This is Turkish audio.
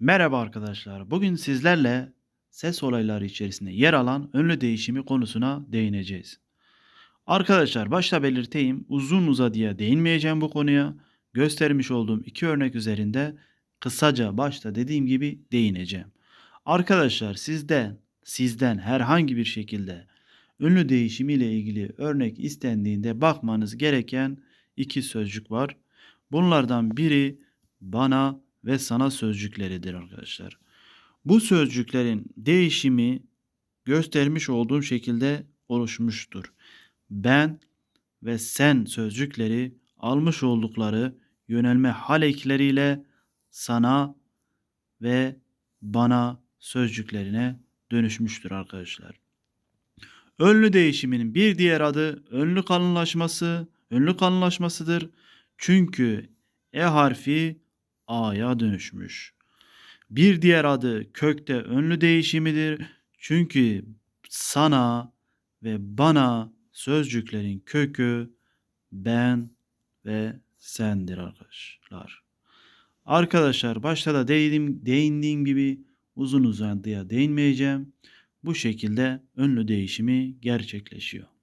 Merhaba arkadaşlar. Bugün sizlerle ses olayları içerisinde yer alan önlü değişimi konusuna değineceğiz. Arkadaşlar başta belirteyim uzun uzadıya değinmeyeceğim bu konuya. Göstermiş olduğum iki örnek üzerinde kısaca başta dediğim gibi değineceğim. Arkadaşlar sizden sizden herhangi bir şekilde ünlü değişimi ile ilgili örnek istendiğinde bakmanız gereken iki sözcük var. Bunlardan biri bana ve sana sözcükleridir arkadaşlar. Bu sözcüklerin değişimi göstermiş olduğum şekilde oluşmuştur. Ben ve sen sözcükleri almış oldukları yönelme hal ekleriyle sana ve bana sözcüklerine dönüşmüştür arkadaşlar. Önlü değişiminin bir diğer adı önlü kalınlaşması, önlü kalınlaşmasıdır. Çünkü e harfi a'ya dönüşmüş. Bir diğer adı kökte önlü değişimidir. Çünkü sana ve bana sözcüklerin kökü ben ve sendir arkadaşlar. Arkadaşlar başta da değindiğim, değindiğim gibi uzun uzadıya değinmeyeceğim. Bu şekilde önlü değişimi gerçekleşiyor.